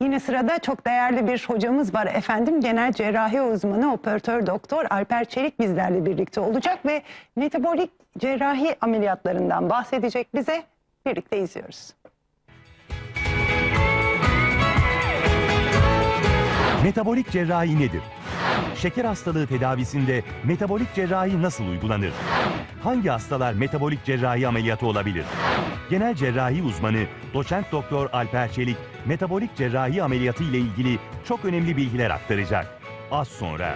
Yine sırada çok değerli bir hocamız var efendim. Genel cerrahi uzmanı operatör doktor Alper Çelik bizlerle birlikte olacak ve metabolik cerrahi ameliyatlarından bahsedecek bize. Birlikte izliyoruz. Metabolik cerrahi nedir? Şeker hastalığı tedavisinde metabolik cerrahi nasıl uygulanır? Hangi hastalar metabolik cerrahi ameliyatı olabilir? Genel cerrahi uzmanı doçent doktor Alper Çelik metabolik cerrahi ameliyatı ile ilgili çok önemli bilgiler aktaracak. Az sonra.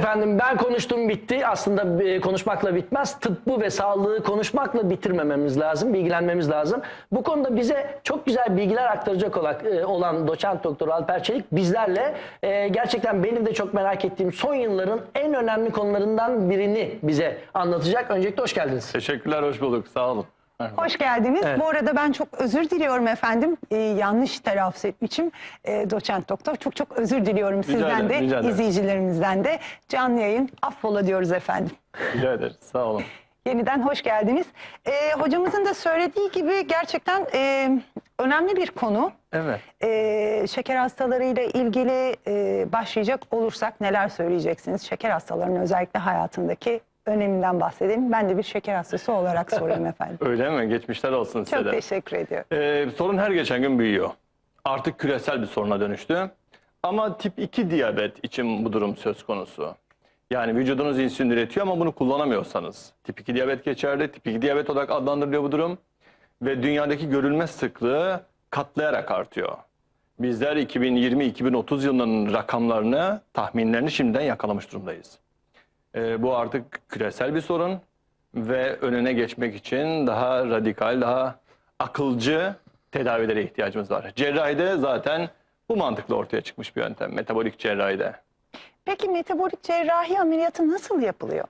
Efendim ben konuştum bitti. Aslında e, konuşmakla bitmez. Tıbbı ve sağlığı konuşmakla bitirmememiz lazım, bilgilenmemiz lazım. Bu konuda bize çok güzel bilgiler aktaracak olan, e, olan doçent doktor Alper Çelik bizlerle e, gerçekten benim de çok merak ettiğim son yılların en önemli konularından birini bize anlatacak. Öncelikle hoş geldiniz. Teşekkürler, hoş bulduk. Sağ olun. Merhaba. Hoş geldiniz. Evet. Bu arada ben çok özür diliyorum efendim. Ee, yanlış telaffuz etmişim. Ee, doçent doktor çok çok özür diliyorum sizden ederim, de, rica ederim. izleyicilerimizden de. Canlı yayın affola diyoruz efendim. Rica ederiz. Sağ olun. Yeniden hoş geldiniz. Ee, hocamızın da söylediği gibi gerçekten e, önemli bir konu. Evet. Ee, şeker hastalarıyla ilgili e, başlayacak olursak neler söyleyeceksiniz? Şeker hastalarının özellikle hayatındaki öneminden bahsedelim. Ben de bir şeker hastası olarak sorayım efendim. Öyle mi? Geçmişler olsun size Çok de. teşekkür ediyorum. Ee, sorun her geçen gün büyüyor. Artık küresel bir soruna dönüştü. Ama tip 2 diyabet için bu durum söz konusu. Yani vücudunuz insülin üretiyor ama bunu kullanamıyorsanız. Tip 2 diyabet geçerli. Tip 2 diyabet olarak adlandırılıyor bu durum. Ve dünyadaki görülme sıklığı katlayarak artıyor. Bizler 2020-2030 yıllarının rakamlarını, tahminlerini şimdiden yakalamış durumdayız. Ee, bu artık küresel bir sorun ve önüne geçmek için daha radikal, daha akılcı tedavilere ihtiyacımız var. Cerrahide zaten bu mantıkla ortaya çıkmış bir yöntem, metabolik cerrahide. Peki metabolik cerrahi ameliyatı nasıl yapılıyor?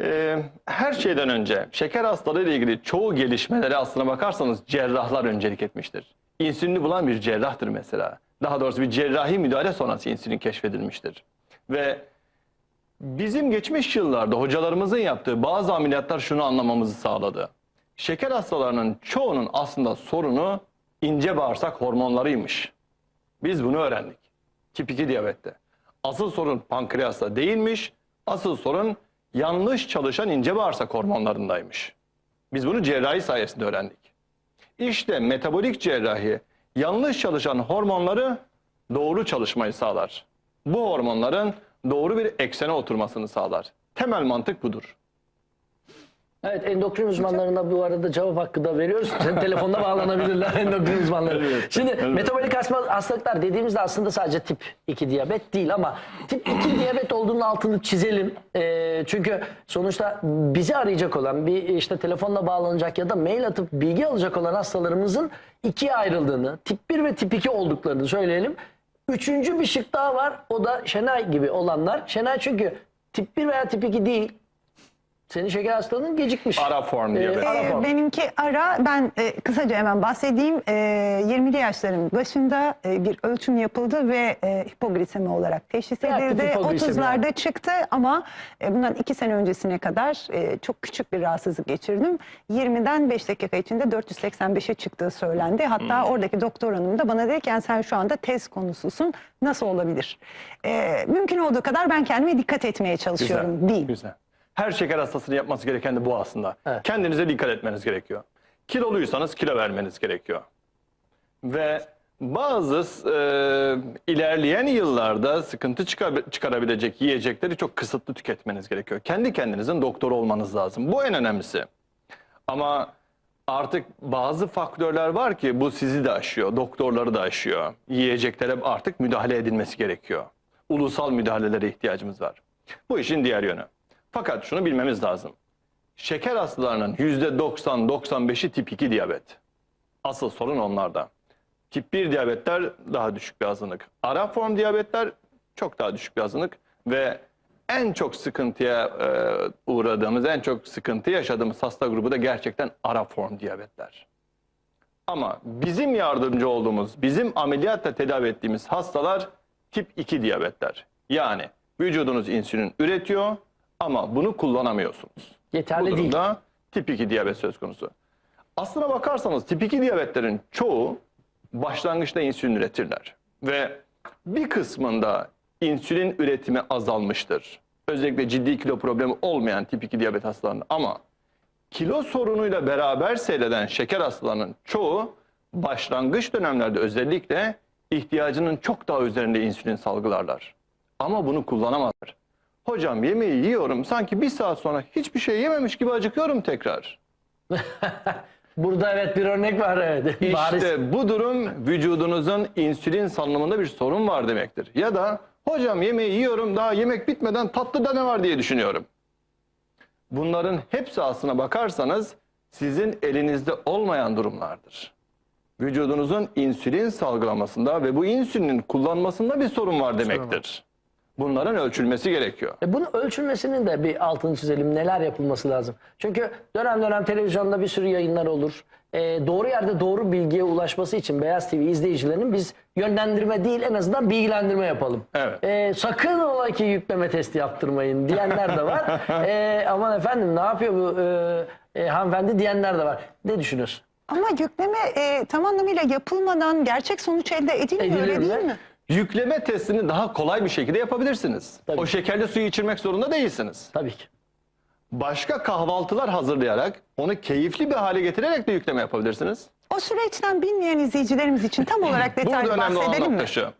Ee, her şeyden önce şeker hastalığı ile ilgili çoğu gelişmelere aslına bakarsanız cerrahlar öncelik etmiştir. İnsülini bulan bir cerrahtır mesela. Daha doğrusu bir cerrahi müdahale sonrası insülin keşfedilmiştir. Ve bizim geçmiş yıllarda hocalarımızın yaptığı bazı ameliyatlar şunu anlamamızı sağladı. Şeker hastalarının çoğunun aslında sorunu ince bağırsak hormonlarıymış. Biz bunu öğrendik. Tip 2 diyabette. Asıl sorun pankreasta değilmiş. Asıl sorun yanlış çalışan ince bağırsak hormonlarındaymış. Biz bunu cerrahi sayesinde öğrendik. İşte metabolik cerrahi yanlış çalışan hormonları doğru çalışmayı sağlar. Bu hormonların doğru bir eksene oturmasını sağlar. Temel mantık budur. Evet endokrin uzmanlarına bu arada cevap hakkı da veriyoruz. Sen telefonda bağlanabilirler endokrin uzmanları. Şimdi metabolik hasma- hastalıklar dediğimizde aslında sadece tip 2 diyabet değil ama tip 2 diyabet olduğunun altını çizelim. Ee, çünkü sonuçta bizi arayacak olan bir işte telefonla bağlanacak ya da mail atıp bilgi alacak olan hastalarımızın ikiye ayrıldığını, tip 1 ve tip 2 olduklarını söyleyelim. Üçüncü bir şık daha var. O da Şenay gibi olanlar. Şenay çünkü tip 1 veya tip 2 değil. Senin şeker hastalığın gecikmiş. Ara form diyabet. Ee, ara Ee, form. benimki ara. Ben e, kısaca hemen bahsedeyim. E, 20'li yaşların başında e, bir ölçüm yapıldı ve e, hipoglisemi olarak teşhis Reaktif edildi. hipoglisemi 30'larda çıktı ama e, bundan 2 sene öncesine kadar e, çok küçük bir rahatsızlık geçirdim. 20'den 5 dakika içinde 485'e çıktığı söylendi. Hatta oradaki doktor hanım da bana dedi ki "Yani sen şu anda tez konususun. Nasıl olabilir? E, mümkün olduğu kadar ben kendime dikkat etmeye çalışıyorum diyeyim. Güzel. Her şeker hastasının yapması gereken de bu aslında. Evet. Kendinize dikkat etmeniz gerekiyor. Kiloluysanız kilo vermeniz gerekiyor. Ve bazı e, ilerleyen yıllarda sıkıntı çıkar- çıkarabilecek yiyecekleri çok kısıtlı tüketmeniz gerekiyor. Kendi kendinizin doktoru olmanız lazım. Bu en önemlisi. Ama artık bazı faktörler var ki bu sizi de aşıyor, doktorları da aşıyor. Yiyeceklere artık müdahale edilmesi gerekiyor. Ulusal müdahalelere ihtiyacımız var. Bu işin diğer yönü. Fakat şunu bilmemiz lazım. Şeker hastalarının %90-95'i tip 2 diyabet. Asıl sorun onlarda. Tip 1 diyabetler daha düşük bir azınlık. Ara form diyabetler çok daha düşük bir azınlık. Ve en çok sıkıntıya e, uğradığımız, en çok sıkıntı yaşadığımız hasta grubu da gerçekten ara form diyabetler. Ama bizim yardımcı olduğumuz, bizim ameliyatla tedavi ettiğimiz hastalar tip 2 diyabetler. Yani vücudunuz insülin üretiyor ama bunu kullanamıyorsunuz. Yeterli Bu değil. durumda tip 2 diyabet söz konusu. Aslına bakarsanız tip 2 diyabetlerin çoğu başlangıçta insülin üretirler. Ve bir kısmında insülin üretimi azalmıştır. Özellikle ciddi kilo problemi olmayan tip 2 diyabet hastalarında. Ama kilo sorunuyla beraber seyreden şeker hastalarının çoğu başlangıç dönemlerde özellikle ihtiyacının çok daha üzerinde insülin salgılarlar. Ama bunu kullanamazlar. Hocam yemeği yiyorum sanki bir saat sonra hiçbir şey yememiş gibi acıkıyorum tekrar. Burada evet bir örnek var evet. Bariz. İşte bu durum vücudunuzun insülin salınımında bir sorun var demektir. Ya da hocam yemeği yiyorum daha yemek bitmeden tatlıda ne var diye düşünüyorum. Bunların hepsi aslına bakarsanız sizin elinizde olmayan durumlardır. Vücudunuzun insülin salgılamasında ve bu insülinin kullanmasında bir sorun var demektir. Bunların ölçülmesi gerekiyor. E bunun ölçülmesinin de bir altını çizelim. Neler yapılması lazım? Çünkü dönem dönem televizyonda bir sürü yayınlar olur. E, doğru yerde doğru bilgiye ulaşması için Beyaz TV izleyicilerinin biz yönlendirme değil en azından bilgilendirme yapalım. Evet. E, sakın ola ki yükleme testi yaptırmayın diyenler de var. e, aman efendim ne yapıyor bu e, e, hanımefendi diyenler de var. Ne düşünüyorsun? Ama yükleme e, tam anlamıyla yapılmadan gerçek sonuç elde edilmiyor Edilir öyle mi? değil mi? Yükleme testini daha kolay bir şekilde yapabilirsiniz. Tabii. O şekerli suyu içirmek zorunda değilsiniz. Tabii ki. başka kahvaltılar hazırlayarak onu keyifli bir hale getirerek de yükleme yapabilirsiniz. O süreçten bilmeyen izleyicilerimiz için tam olarak Burada detaylı olan bahsedelim mi? şu.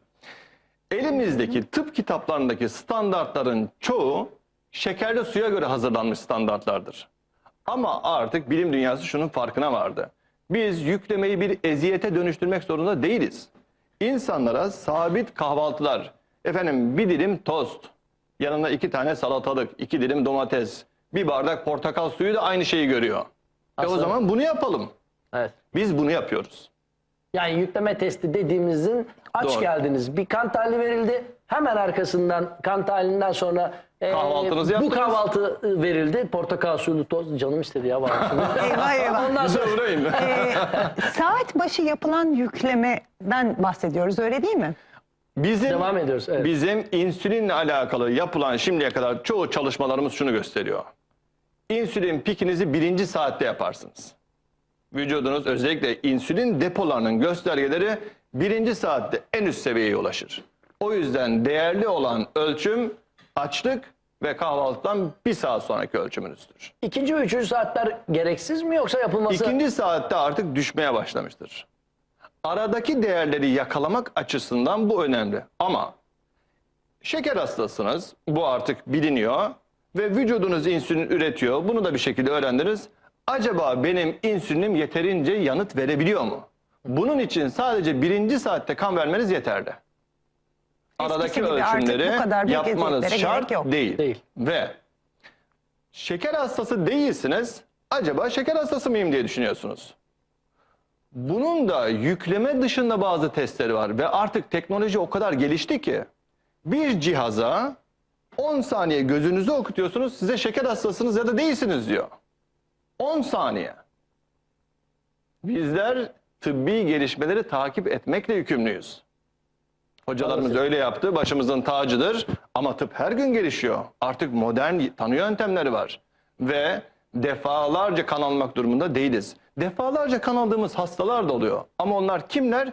Elimizdeki tıp kitaplarındaki standartların çoğu şekerli suya göre hazırlanmış standartlardır. Ama artık bilim dünyası şunun farkına vardı. Biz yüklemeyi bir eziyete dönüştürmek zorunda değiliz. İnsanlara sabit kahvaltılar, efendim bir dilim tost, yanına iki tane salatalık, iki dilim domates, bir bardak portakal suyu da aynı şeyi görüyor. E o Aslında- zaman bunu yapalım. Evet. Biz bunu yapıyoruz. Yani yükleme testi dediğimizin aç Doğru. geldiniz. Bir kan tahlili verildi. Hemen arkasından kan tahlilinden sonra Kahvaltınızı bu yaptınız. kahvaltı verildi. Portakal suylu toz canım istedi ya var. Eyvah eyvah. Ondan sonra Uğrayın. Ee, saat başı yapılan yüklemeden bahsediyoruz öyle değil mi? Bizim Devam ediyoruz, evet. Bizim insülinle alakalı yapılan şimdiye kadar çoğu çalışmalarımız şunu gösteriyor. İnsülin pikinizi birinci saatte yaparsınız. Vücudunuz özellikle insülin depolarının göstergeleri birinci saatte en üst seviyeye ulaşır. O yüzden değerli olan ölçüm açlık ve kahvaltıdan bir saat sonraki ölçümünüzdür. ikinci ve üçüncü saatler gereksiz mi yoksa yapılması? İkinci saatte artık düşmeye başlamıştır. Aradaki değerleri yakalamak açısından bu önemli. Ama şeker hastasınız, bu artık biliniyor ve vücudunuz insülin üretiyor. Bunu da bir şekilde öğrendiniz. Acaba benim insülinim yeterince yanıt verebiliyor mu? Bunun için sadece birinci saatte kan vermeniz yeterli. Aradaki gibi artık ölçümleri bu kadar büyük yapmanız eziyetlere şart gerek yok. değil. Değil. Ve şeker hastası değilsiniz. Acaba şeker hastası mıyım diye düşünüyorsunuz. Bunun da yükleme dışında bazı testleri var ve artık teknoloji o kadar gelişti ki bir cihaza 10 saniye gözünüzü okutuyorsunuz size şeker hastasınız ya da değilsiniz diyor. 10 saniye. Bizler tıbbi gelişmeleri takip etmekle yükümlüyüz. Hocalarımız öyle yaptı, başımızın tacıdır. Ama tıp her gün gelişiyor. Artık modern tanı yöntemleri var. Ve defalarca kan almak durumunda değiliz. Defalarca kan aldığımız hastalar da oluyor. Ama onlar kimler?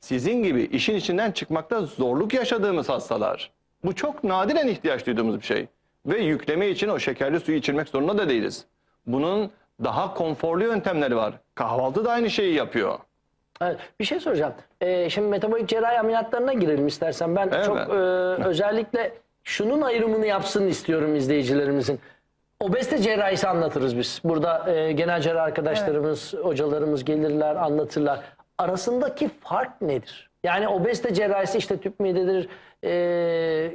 Sizin gibi işin içinden çıkmakta zorluk yaşadığımız hastalar. Bu çok nadiren ihtiyaç duyduğumuz bir şey. Ve yükleme için o şekerli suyu içirmek zorunda da değiliz. Bunun daha konforlu yöntemleri var. Kahvaltı da aynı şeyi yapıyor. Evet, bir şey soracağım. Ee, şimdi metabolik cerrahi ameliyatlarına girelim istersen. Ben Evet. çok e, özellikle şunun ayrımını yapsın istiyorum izleyicilerimizin. Obezite cerrahisi anlatırız biz. Burada e, genel cerrah arkadaşlarımız, hocalarımız gelirler, anlatırlar. Arasındaki fark nedir? Yani obezite cerrahisi işte tüp midedir, e,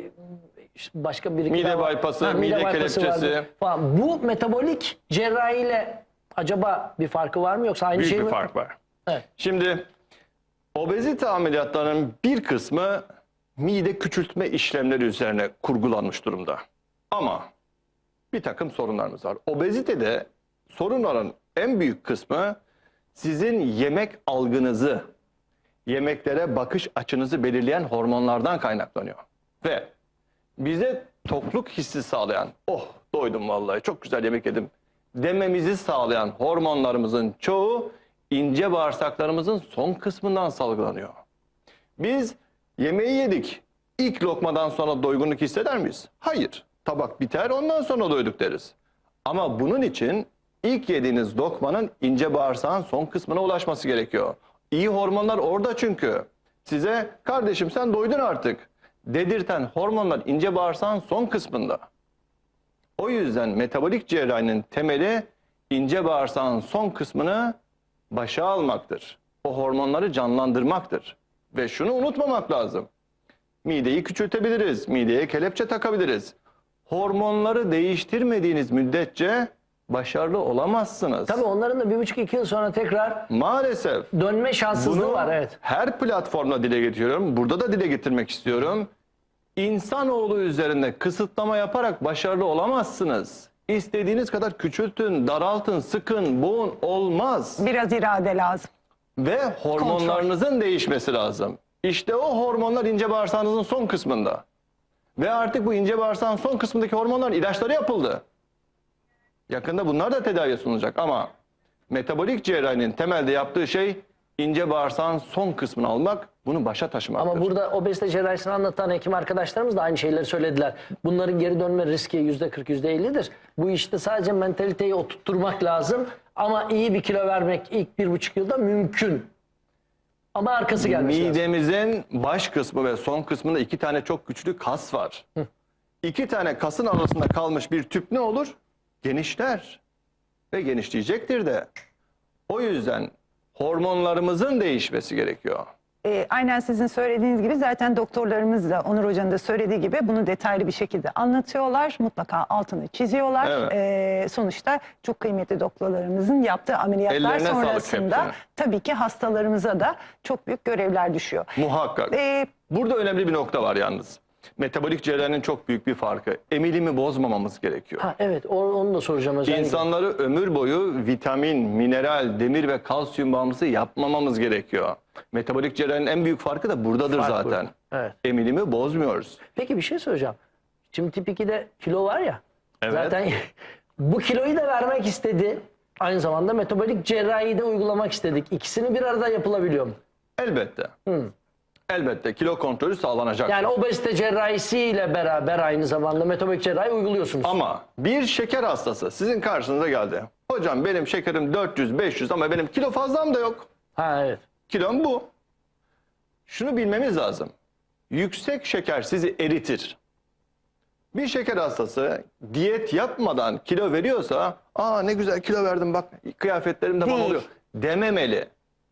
başka bir Mide bypassı, mide bypassı kelepçesi. Falan. Bu metabolik cerrahiyle acaba bir farkı var mı yoksa aynı Büyük şey bir mi? fark var. Şimdi obezite ameliyatlarının bir kısmı mide küçültme işlemleri üzerine kurgulanmış durumda. Ama bir takım sorunlarımız var. Obezitede sorunların en büyük kısmı sizin yemek algınızı, yemeklere bakış açınızı belirleyen hormonlardan kaynaklanıyor. Ve bize tokluk hissi sağlayan, oh doydum vallahi çok güzel yemek yedim dememizi sağlayan hormonlarımızın çoğu ince bağırsaklarımızın son kısmından salgılanıyor. Biz yemeği yedik. İlk lokmadan sonra doygunluk hisseder miyiz? Hayır. Tabak biter ondan sonra doyduk deriz. Ama bunun için ilk yediğiniz lokmanın ince bağırsağın son kısmına ulaşması gerekiyor. İyi hormonlar orada çünkü. Size kardeşim sen doydun artık dedirten hormonlar ince bağırsağın son kısmında. O yüzden metabolik cerrahinin temeli ince bağırsağın son kısmını başa almaktır. O hormonları canlandırmaktır. Ve şunu unutmamak lazım. Mideyi küçültebiliriz, mideye kelepçe takabiliriz. Hormonları değiştirmediğiniz müddetçe başarılı olamazsınız. Tabii onların da bir buçuk iki yıl sonra tekrar Maalesef. dönme şanssızlığı Bunu var evet. her platformda dile getiriyorum. Burada da dile getirmek istiyorum. İnsanoğlu üzerinde kısıtlama yaparak başarılı olamazsınız. İstediğiniz kadar küçültün, daraltın, sıkın, boğun olmaz. Biraz irade lazım. Ve hormonlarınızın değişmesi lazım. İşte o hormonlar ince bağırsağınızın son kısmında. Ve artık bu ince bağırsağın son kısmındaki hormonların ilaçları yapıldı. Yakında bunlar da tedaviye sunulacak ama metabolik cerrahinin temelde yaptığı şey ince bağırsağın son kısmını almak, bunu başa taşımaktır. Ama burada obezite cerrahisini anlatan hekim arkadaşlarımız da aynı şeyleri söylediler. Bunların geri dönme riski yüzde 40 yüzde 50'dir. Bu işte sadece mentaliteyi oturtturmak lazım. Ama iyi bir kilo vermek ilk bir buçuk yılda mümkün. Ama arkası lazım. Midemizin baş kısmı ve son kısmında iki tane çok güçlü kas var. İki tane kasın arasında kalmış bir tüp ne olur? Genişler. Ve genişleyecektir de. O yüzden hormonlarımızın değişmesi gerekiyor. E, aynen sizin söylediğiniz gibi zaten doktorlarımız da Onur Hoca'nın da söylediği gibi bunu detaylı bir şekilde anlatıyorlar. Mutlaka altını çiziyorlar. Evet. E, sonuçta çok kıymetli doktorlarımızın yaptığı ameliyatlar Ellerine sonrasında tabii ki hastalarımıza da çok büyük görevler düşüyor. Muhakkak. E, Burada önemli bir nokta var yalnız. Metabolik cerrahinin çok büyük bir farkı. Emilimi bozmamamız gerekiyor. Ha, evet onu da soracağım özellikle. İnsanları ömür boyu vitamin, mineral, demir ve kalsiyum bağımlısı yapmamamız gerekiyor. Metabolik cerrahinin en büyük farkı da buradadır Fark zaten. burada. Evet. Emilimi bozmuyoruz. Peki bir şey söyleyeceğim. Şimdi tip 2'de kilo var ya. Evet. Zaten bu kiloyu da vermek istedi. Aynı zamanda metabolik cerrahiyi de uygulamak istedik. İkisini bir arada yapılabiliyor mu? Elbette. Elbette kilo kontrolü sağlanacak. Yani obezite cerrahisiyle beraber aynı zamanda metabolik cerrahi uyguluyorsunuz. Ama bir şeker hastası sizin karşınıza geldi. Hocam benim şekerim 400-500 ama benim kilo fazlam da yok. Ha evet. Kilom bu. Şunu bilmemiz lazım. Yüksek şeker sizi eritir. Bir şeker hastası diyet yapmadan kilo veriyorsa, aa ne güzel kilo verdim bak kıyafetlerim de Değil. oluyor dememeli.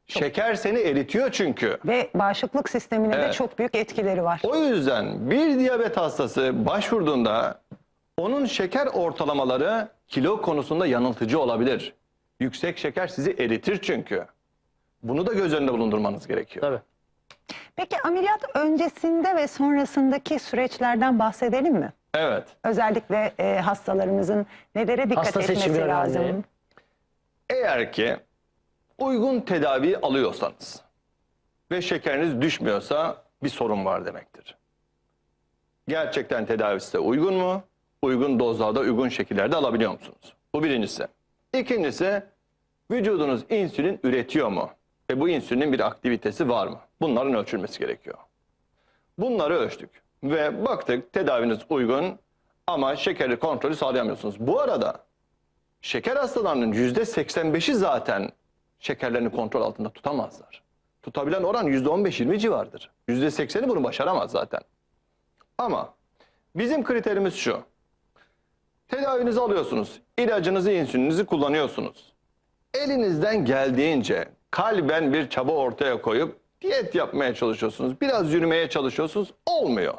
Şeker seni eritiyor çünkü. ve bağışıklık sistemine de Evet. çok büyük etkileri var. O yüzden bir diyabet hastası başvurduğunda onun şeker ortalamaları kilo konusunda yanıltıcı olabilir. Yüksek şeker sizi eritir çünkü. Bunu da göz önünde bulundurmanız gerekiyor. Tabii. Peki ameliyat öncesinde ve sonrasındaki süreçlerden bahsedelim mi? Evet. Özellikle e, hastalarımızın nelere dikkat Hasta etmesi önemli. lazım? Eğer ki uygun tedavi alıyorsanız ve şekeriniz düşmüyorsa bir sorun var demektir. Gerçekten tedavi size uygun mu? Uygun dozlarda, uygun şekillerde alabiliyor musunuz? Bu birincisi. İkincisi, vücudunuz insülin üretiyor mu? Ve bu insülinin bir aktivitesi var mı? Bunların ölçülmesi gerekiyor. Bunları ölçtük ve baktık tedaviniz uygun ama şekeri kontrolü sağlayamıyorsunuz. Bu arada şeker hastalarının yüzde 85'i zaten şekerlerini kontrol altında tutamazlar. Tutabilen oran yüzde 15-20 civardır. Yüzde 80'i bunu başaramaz zaten. Ama bizim kriterimiz şu. Tedavinizi alıyorsunuz. ilacınızı, insülinizi kullanıyorsunuz. Elinizden geldiğince kalben bir çaba ortaya koyup diyet yapmaya çalışıyorsunuz. Biraz yürümeye çalışıyorsunuz. Olmuyor.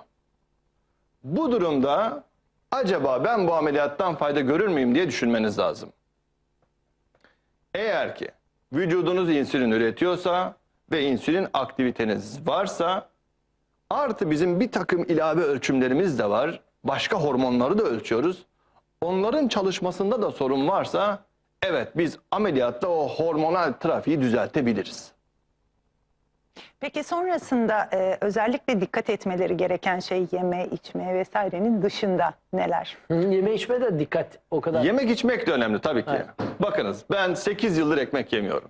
Bu durumda acaba ben bu ameliyattan fayda görür müyüm diye düşünmeniz lazım. Eğer ki vücudunuz insülin üretiyorsa ve insülin aktiviteniz varsa artı bizim bir takım ilave ölçümlerimiz de var. Başka hormonları da ölçüyoruz. Onların çalışmasında da sorun varsa evet biz ameliyatta o hormonal trafiği düzeltebiliriz. Peki sonrasında e, özellikle dikkat etmeleri gereken şey yeme, içme vesairenin dışında neler? Hı, Yeme içme de dikkat o kadar. Yemek içmek de önemli tabii ki. Evet. Bakınız ben 8 yıldır ekmek yemiyorum.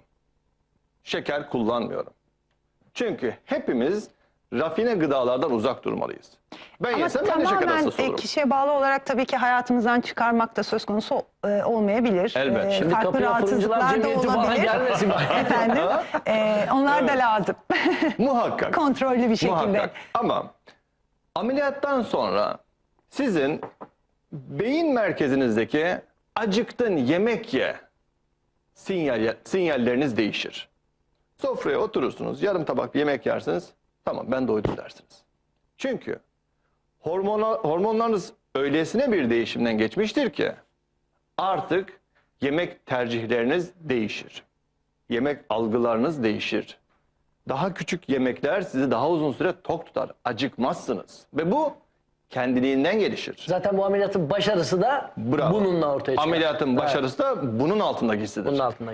Şeker kullanmıyorum. Çünkü hepimiz rafine gıdalardan uzak durmalıyız. Ben Ama yesem ben de şeker hastası olurum. kişiye bağlı olarak tabii ki hayatımızdan çıkarmak da söz konusu e, olmayabilir. Elbet. E, Şimdi farklı kapıya fırıncılar rahatsızlıklar da cemiyeti falan olabilir. gelmesin. Efendim, e, onlar da lazım. Muhakkak. Kontrollü bir şekilde. Muhakkak. Ama ameliyattan sonra sizin beyin merkezinizdeki acıktın yemek ye sinyal, sinyalleriniz değişir. Sofraya oturursunuz, yarım tabak bir yemek yersiniz. Tamam ben doydum dersiniz. Çünkü hormona, hormonlarınız öylesine bir değişimden geçmiştir ki artık yemek tercihleriniz değişir. Yemek algılarınız değişir. Daha küçük yemekler sizi daha uzun süre tok tutar. Acıkmazsınız. Ve bu kendiliğinden gelişir. Zaten bu ameliyatın başarısı da Bravo. bununla ortaya çıkar. Ameliyatın Evet, başarısı da bunun altında gizlidir. bunun altında.